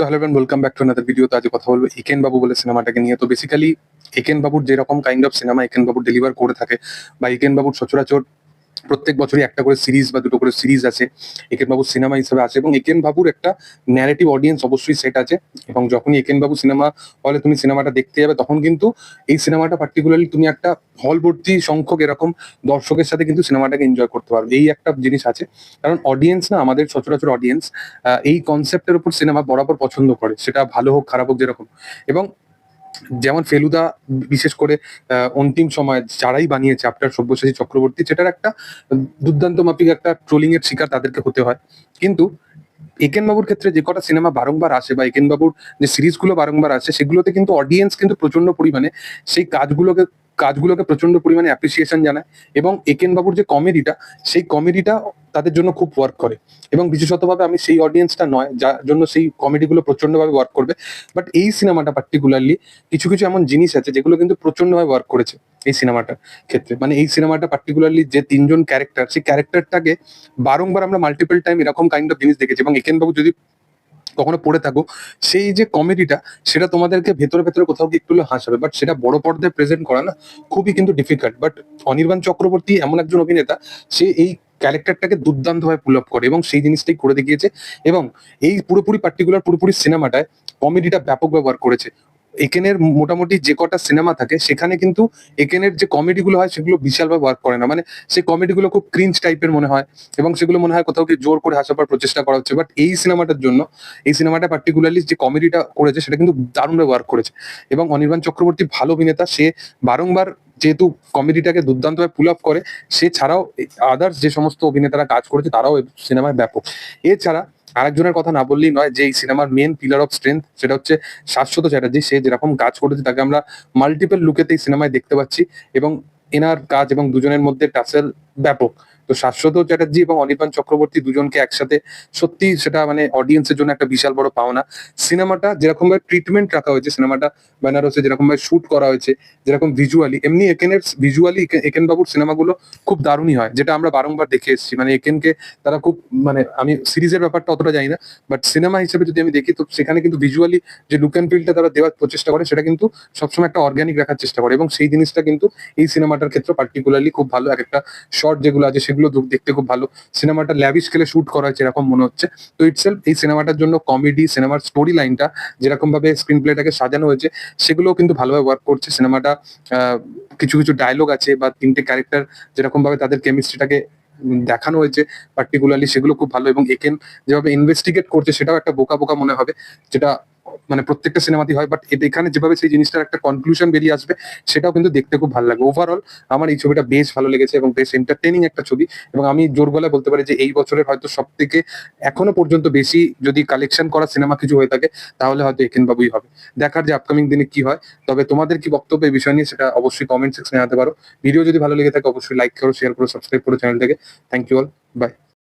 তো hello friend welcome back to another video তো আজ কথা বলব একেন বাবু বলে সিনেমাটাকে নিয়ে। তো বেসিক্যালি একেন বাবুর যেরকম kind of cinema Eken Babu deliver করে থাকে বা একেন বাবুর সচরাচর প্রত্যেক বছরই একটা করে সিরিজ বা দুটো করে সিরিজ আছে। একেন বাবুর সিনেমা হিসেবে আছে এবং একেন বাবুর একটা ন্যারেটিভ অডিয়েন্স অবশ্যই সেট আছে। এবং যখনই একেন বাবু সিনেমা হলে তুমি সিনেমাটা দেখতে যাবে, তখন কিন্তু এই সিনেমাটা পার্টিকুলারলি তুমি একটা হল ভর্তি সংখ্যক এরকম দর্শকের সাথে কিন্তু সিনেমাটাকে এনজয় করতে পারবে। এই একটা জিনিস আছে। কারণ অডিয়েন্স না, আমাদের সচরাচর অডিয়েন্স এই কনসেপ্টের উপর সিনেমা বরাবর পছন্দ করে। সেটা ভালো হোক, খারাপ হোক, যেরকম। এবং যেমন ফেলুদা বিশেষ করে অন্তিম সময় যারাই বানিয়েছে আপনার সব্যসাচী চক্রবর্তী, সেটার একটা দুর্দান্ত মাপিক একটা ট্রোলিং এর শিকার তাদেরকে হতে হয়। কিন্তু একেন বাবুর ক্ষেত্রে যে কটা সিনেমা বারংবার আসে বা একেন বাবুর যে সিরিজগুলো বারংবার আসে, সেগুলোতে কিন্তু অডিয়েন্স কিন্তু প্রচণ্ড পরিমাণে সেই কাজগুলোকে কাজগুলোকে প্রচণ্ড পরিমাণে অ্যাপ্রিসিয়েশন জানায় এবং একেন বাবুর যে কমেডিটা সেই কমেডিটা তাদের জন্য খুব ওয়ার্ক করে। এবং বিশেষতভাবে আমি সেই অডিয়েন্সটা নয়, যার জন্য সেই কমেডিগুলো প্রচন্ডভাবে ওয়ার্ক করবে। বাট এই সিনেমাটা পার্টিকুলারলি কিছু কিছু এমন জিনিস আছে যেগুলো কিন্তু প্রচন্ডভাবে ওয়ার্ক করেছে এই সিনেমাটার ক্ষেত্রে। মানে এই সিনেমাটা পার্টিকুলারলি যে তিনজন ক্যারেক্টার সেই ক্যারেক্টারটাকে বারংবার আমরা মাল্টিপল টাইম এরকম কাইন্ড অফ জিনিস দেখেছি এবং একেন বাবু যদি কখনো পড়ে থাকো, সেই যে কমেডিটা সেটা তোমাদেরকে ভেতরে ভেতরে কোথাও গিয়ে একটু হাসাবে। বাট সেটা বড় পর্দায় প্রেজেন্ট করা না, খুবই কিন্তু ডিফিকাল্ট বাট অনির্বাণ চক্রবর্তী এমন একজন অভিনেতা, সে এই ক্যারেক্টারটাকে দুর্দান্তভাবে পুল আপ করে এবং সেই জিনিসটাই করে দেখিয়েছে। এবং এই পুরোপুরি পার্টিকুলার পুরোপুরি সিনেমাটায় কমেডিটা ব্যাপক ব্যবহার করেছে। একেনের মোটামুটি যে কটা সিনেমা থাকে, সেখানে কিন্তু একেনের যে কমেডিগুলো হয়, সেগুলো বিশালভাবে ওয়ার্ক করে না। মানে সেই কমেডিগুলো খুব ক্রিঞ্চ টাইপের মনে হয় এবং সেগুলো মনে হয় কোথাও জোর করে হাসাবার প্রচেষ্টা করা হচ্ছে। বাট এই সিনেমাটার জন্য, এই সিনেমাটা পার্টিকুলারলি যে কমেডিটা করেছে, সেটা কিন্তু দারুণভাবে ওয়ার্ক করেছে। এবং অনির্বাণ চক্রবর্তী ভালো অভিনেতা, সে বারংবার যেহেতু কমেডিটাকে দুর্দান্তভাবে পুল আপ করে, সে ছাড়াও আদার্স যে সমস্ত অভিনেতারা কাজ করেছে, তারাও সিনেমায় ব্যাপক। এছাড়া আরেকজনের কথা না বললেই নয়, যে এই সিনেমার মেন পিলার অফ স্ট্রেংথ সেটা হচ্ছে শাশ্বত চ্যাটার্জি। সে যেরকম কাজ করেছে তাকে আমরা মাল্টিপল লুকেতে এই সিনেমায় দেখতে পাচ্ছি এবং এনার কাজ এবং দুজনের মধ্যে টাসেল ব্যাপক। তো শাশ্বত চ্যাটার্জি এবং অনির্বাণ চক্রবর্তী দুজনকে একসাথে সত্যি সেটা মানে অডিয়েন্সের জন্য একটা বিশাল বড় পাওনা। সিনেমাটা যেরকম ভাবে ট্রিটমেন্ট রাখা হয়েছে, সিনেমাটা বেনারসে যেরকম ভাবে শুট করা হয়েছে, যেরকম ভিজুয়ালি এমনি একেনের ভিজুয়ালি একেন বাবুর সিনেমাগুলো খুব দারুণই হয়, যেটা আমরা বারংবার দেখে এসেছি। মানে একেনকে তারা খুব মানে আমি সিরিজের ব্যাপারটা অতটা জানি না বাট সিনেমা হিসেবে যদি আমি দেখি, তো সেখানে কিন্তু ভিজুয়ালি যে লুক অ্যান্ড ফিলটা তারা দেওয়ার প্রচেষ্টা করে, সেটা কিন্তু সবসময় একটা অর্গানিক রাখার চেষ্টা করে। এবং সেই জিনিসটা কিন্তু এই সিনেমাটার ক্ষেত্রে পার্টিকুলারলি খুব ভালো এক একটা শর্ট যেগুলো আছে সেগুলো দেখতে খুব ভালো। সিনেমাটা ল্যাবিশ স্কেলে শুট করা হয়েছে এরকম মনে হচ্ছে। তো ইটসেলফ এই সিনেমাটার জন্য কমেডি সিনেমার স্টোরি লাইনটা যেরকম ভাবে স্ক্রিন প্লেটাকে সাজানো হয়েছে, সেগুলোও কিন্তু ভালোভাবে ওয়ার্ক করছে। সিনেমাটা কিছু কিছু ডায়লগ আছে বা তিনটে ক্যারেক্টার যেরকম ভাবে তাদের কেমিস্ট্রিটাকে দেখানো হয়েছে পার্টিকুলারলি সেগুলো খুব ভালো এবং একেন যেভাবে ইনভেস্টিগেট করছে সেটাও একটা বোকা বোকা মনে হবে, যেটা মানে প্রত্যেকটা সিনেমাতেই হয় বাট এখানে যেভাবে সেই জিনিসটার একটা কনক্লুশন বেরিয়ে আসবে, সেটাও কিন্তু দেখতে খুব ভালো লাগে ওভারঅল আমার এই ছবিটা বেশ ভালো লেগেছে এবং বেশ এন্টারটেনিং একটা ছবি এবং আমি জোর গলায় বলতে পারি যে এই বছরের হয়তো সব থেকে এখনও পর্যন্ত বেশি যদি কালেকশন করা সিনেমা কিছু হয়ে থাকে, তাহলে হয়তো একেন বাবুই হবে। দেখার যে আপকামিং দিনে কি হয়, তবে তোমাদের কি বক্তব্য এই বিষয় নিয়ে সেটা অবশ্যই কমেন্ট সেকশনে জানাতে পারো। ভিডিও যদি ভালো লেগে থাকে, অবশ্যই লাইক করো শেয়ার করো সাবস্ক্রাইব করো চ্যানেলটাকে থ্যাংক ইউ অল বাই